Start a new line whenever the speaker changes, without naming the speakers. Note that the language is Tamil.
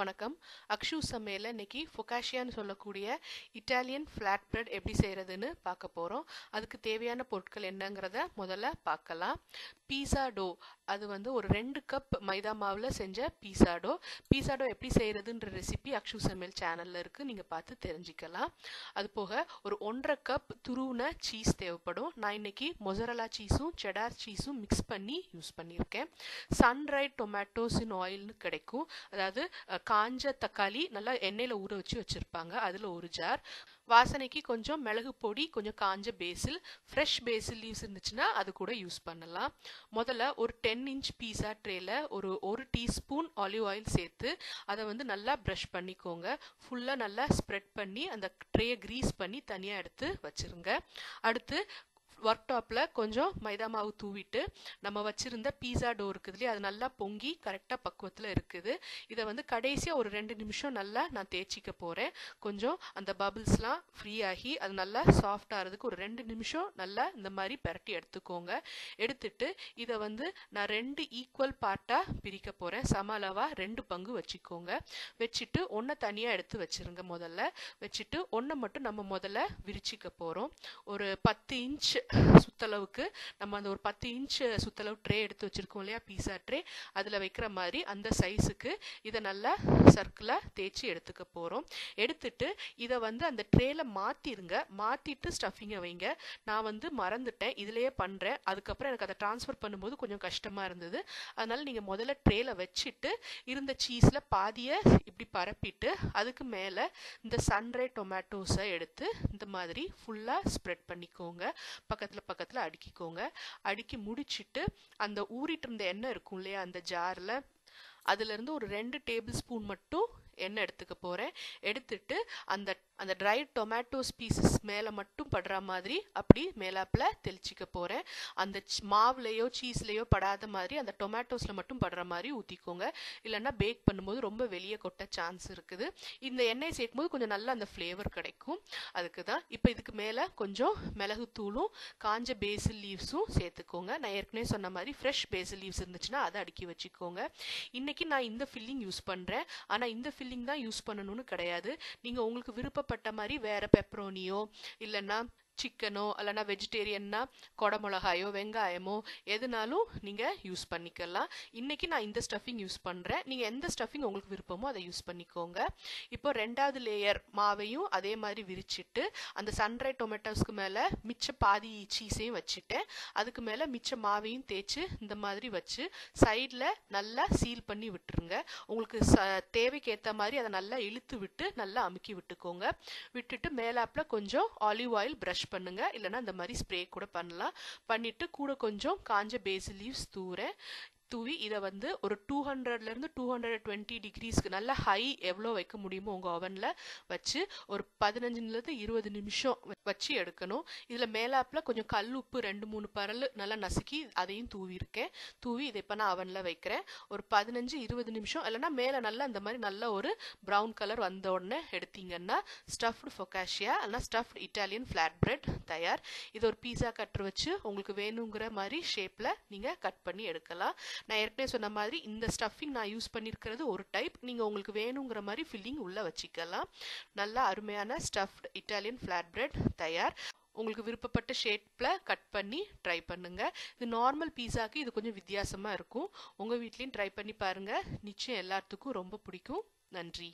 வணக்கம். அக்ஷு சமையலில் இன்னைக்கு ஃபொகாஷியான்னு சொல்லக்கூடிய இட்டாலியன் ஃப்ளாட் பிரெட் எப்படி செய்கிறதுன்னு பார்க்க போகிறோம் அதுக்கு தேவையான பொருட்கள் என்னங்கிறத முதல்ல பார்க்கலாம். பீஸா டோ அது வந்து ஒரு ரெண்டு கப் மைதா மாவில் செஞ்ச பீஸா டோ பீஸா டோ எப்படி செய்கிறதுன்ற ரெசிபி அக்ஷு சமையல் சேனலில் இருக்குது நீங்கள் பார்த்து தெரிஞ்சுக்கலாம். அது போக ஒரு ஒன்றரை கப் துருவின சீஸ் தேவைப்படும். நான் இன்னைக்கு மொசரலா சீஸும் செடார் சீஸும் மிக்ஸ் பண்ணி யூஸ் பண்ணியிருக்கேன். சன்ரைட் டொமேட்டோஸ் இன் ஆயில்னு கிடைக்கும். அதாவது காஞ்ச தக்காளி நல்லா எண்ணெயில் ஊற வச்சு வச்சுருப்பாங்க. அதில் ஒரு ஜார் வாசனைக்கு கொஞ்சம் மிளகு பொடி கொஞ்சம் காஞ்ச பேசில் ஃப்ரெஷ் பேசில் லீவ்ஸ் இருந்துச்சுன்னா அது கூட யூஸ் பண்ணலாம். முதல்ல ஒரு டென் இன்ச் பீஸா ட்ரேல ஒரு ஒரு டீஸ்பூன் ஆலிவ் ஆயில் சேர்த்து அதை வந்து நல்லா ப்ரஷ் பண்ணிக்கோங்க. ஃபுல்லாக நல்லா ஸ்ப்ரெட் பண்ணி அந்த ட்ரேயை க்ரீஸ் பண்ணி தனியாக எடுத்து வச்சிருங்க. அடுத்து ஒர்க் டாப்பில் கொஞ்சம் மைதா மாவு தூவிட்டு நம்ம வச்சுருந்த பீஸா டோ இருக்குது இல்லையா? அது நல்லா பொங்கி கரெக்டாக பக்குவத்தில் இருக்குது. இதை வந்து கடைசியாக ஒரு ரெண்டு நிமிஷம் நல்லா நான் தேய்ச்சிக்க போகிறேன் கொஞ்சம் அந்த பபிள்ஸ்லாம் ஃப்ரீ ஆகி அது நல்லா சாஃப்ட் ஆகிறதுக்கு ஒரு ரெண்டு நிமிஷம் நல்லா இந்த மாதிரி பிரட்டி எடுத்துக்கோங்க. எடுத்துட்டு இதை வந்து நான் ரெண்டு ஈக்குவல் பார்ட்டாக பிரிக்க போகிறேன் சம அளவாக ரெண்டு பங்கு வச்சுக்கோங்க. வச்சுட்டு ஒன்றை தனியாக எடுத்து வச்சிருங்க முதல்ல. வச்சுட்டு ஒன்றை மட்டும் நம்ம முதல்ல விரிச்சிக்க போகிறோம் ஒரு பத்து இன்ச் சுத்தளவுக்கு நம்ம அந்த ஒரு பத்து இன்ச் சுத்தளவு ட்ரே எடுத்து வச்சுருக்கோம் இல்லையா? பீஸா ட்ரே அதில் வைக்கிற மாதிரி அந்த சைஸுக்கு இதை நல்லா சர்க்கிளாக தேய்ச்சி எடுத்துக்க போகிறோம் எடுத்துட்டு இதை வந்து அந்த ட்ரேல மாற்றிருங்க மாற்றிட்டு ஸ்டஃபிங்கை வைங்க. நான் வந்து மறந்துட்டேன். இதுலேயே பண்ணுறேன் அதுக்கப்புறம் எனக்கு அதை ட்ரான்ஸ்ஃபர் பண்ணும்போது கொஞ்சம் கஷ்டமாக இருந்தது. அதனால் நீங்கள் முதல்ல ட்ரேல வச்சுட்டு இருந்த சீஸில் பாதியை இப்படி பரப்பிட்டு அதுக்கு மேலே இந்த சன்ரை டொமேட்டோஸை எடுத்து இந்த மாதிரி ஃபுல்லாக ஸ்ப்ரெட் பண்ணிக்கோங்க. பக்கத்தில் பக்கத்தில் அடுக்கிக்கோங்க. அடுக்கி முடிச்சிட்டு அந்த ஊறிட்டு இருந்த எண்ணெய் இருக்கும் இல்லையா அந்த ஜாரில் அதுலேருந்து ஒரு ரெண்டு டேபிள் ஸ்பூன் மட்டும் எண்ணெய் எடுத்துக்க போகிறேன் எடுத்துட்டு அந்த அந்த ட்ரை டொமேட்டோஸ் பீசஸ் மேலே மட்டும் படுற மாதிரி அப்படி மேலாப்பில் தெளிச்சிக்க போகிறேன் அந்த மாவுலேயோ சீஸ்லேயோ படாத மாதிரி அந்த டொமேட்டோஸில் மட்டும் படுற மாதிரி ஊற்றிக்கோங்க இல்லைன்னா பேக் பண்ணும்போது ரொம்ப வெளியே கொட்ட சான்ஸ் இருக்குது. இந்த எண்ணெய் சேர்க்கும்போது கொஞ்சம் நல்லா அந்த ஃப்ளேவர் கிடைக்கும். அதுக்கு தான் இப்போ இதுக்கு மேலே கொஞ்சம் மிளகுத்தூளும் காஞ்ச பேசில் லீவ்ஸும் சேர்த்துக்கோங்க. நான் ஏற்கனவே சொன்ன மாதிரி ஃப்ரெஷ் பேசில் லீவ்ஸ் இருந்துச்சுன்னா அதை அடுக்கி வச்சுக்கோங்க. இன்றைக்கி நான் இந்த ஃபில்லிங் யூஸ் பண்ணுறேன் ஆனால் இந்த ஃபில்லிங் தான் யூஸ் பண்ணணும்னு கிடையாது. நீங்கள் உங்களுக்கு விருப்பப்பட்ட மாதிரி வேற பெப்பரோனியோ இல்லைன்னா சிக்கனோ இல்லைன்னா வெஜிடேரியன்னா குடமிளகாயோ வெங்காயமோ எதுனாலும் நீங்கள் யூஸ் பண்ணிக்கலாம். இன்னைக்கு நான் இந்த ஸ்டஃபிங் யூஸ் பண்ணுறேன் நீங்கள் எந்த ஸ்டஃபிங் உங்களுக்கு விருப்பமோ அதை யூஸ் பண்ணிக்கோங்க. இப்போ ரெண்டாவது லேயர் மாவையும் அதே மாதிரி விரிச்சிட்டு அந்த சன்ரை டொமேட்டோஸ்க்கு மேலே மிச்ச பாதி சீஸையும் வச்சுட்டேன். அதுக்கு மேலே மிச்ச மாவையும் தேய்ச்சி இந்த மாதிரி வச்சு சைடில் நல்லா சீல் பண்ணி விட்டுருங்க. உங்களுக்கு ச தேவைக்கு ஏற்ற மாதிரி அதை நல்லா இழுத்து விட்டு நல்லா அமுக்கி விட்டுக்கோங்க. விட்டுட்டு மேலாப்பில் கொஞ்சம் ஆலிவ் ஆயில் ப்ரஷ் பண்ணுங்க. இல்லைன்னா இந்த மாதிரி ஸ்ப்ரே கூட பண்ணலாம். பண்ணிட்டு கூட கொஞ்சம் காஞ்ச பேசில் லீவ்ஸ் தூரேன் தூவி இதை வந்து ஒரு டூ ஹண்ட்ரட்லேருந்து டூ ஹண்ட்ரட் டுவெண்ட்டி டிகிரிஸ்க்கு நல்ல ஹை எவ்வளோ வைக்க முடியுமோ உங்கள் ஓவனில் வச்சு ஒரு பதினஞ்சுலேருந்து இருபது நிமிஷம் வச்சு எடுக்கணும். இதில் மேலாப்பில் கொஞ்சம் கல் உப்பு ரெண்டு மூணு பரல் நல்லா நசுக்கி அதையும் தூவியிருக்கேன். தூவி இதை இப்போ நான் அவனில் வைக்கிறேன். ஒரு பதினஞ்சு இருபது நிமிஷம் இல்லைன்னா மேலே நல்லா இந்த மாதிரி நல்ல ஒரு ப்ரௌன் கலர் வந்த உடனே எடுத்தீங்கன்னா ஸ்டஃப்டு ஃபொக்காஷியா இல்லைனா ஸ்டஃப்டு இட்டாலியன் ஃப்ளாட் பிரெட் தயார். இது ஒரு பீஸா கட்டர் வச்சு உங்களுக்கு வேணுங்கிற மாதிரி ஷேப்பில் நீங்கள் கட் பண்ணி எடுக்கலாம். நான் ஏற்கனவே சொன்ன மாதிரி இந்த ஸ்டஃபிங் நான் யூஸ் பண்ணியிருக்கிறது ஒரு டைப் நீங்கள் உங்களுக்கு வேணுங்கிற மாதிரி ஃபில்லிங் உள்ளே வச்சுக்கலாம். நல்லா அருமையான ஸ்டஃப்ட் இட்டாலியன் ஃப்ளாட் பிரெட் தயார். உங்களுக்கு விருப்பப்பட்ட ஷேப்பில் கட் பண்ணி ட்ரை பண்ணுங்கள் இது நார்மல் பீஸாக்கு இது கொஞ்சம் வித்தியாசமாக இருக்கும். உங்கள் வீட்லேயும் ட்ரை பண்ணி பாருங்கள் நிச்சயம் எல்லாத்துக்கும் ரொம்ப பிடிக்கும். நன்றி.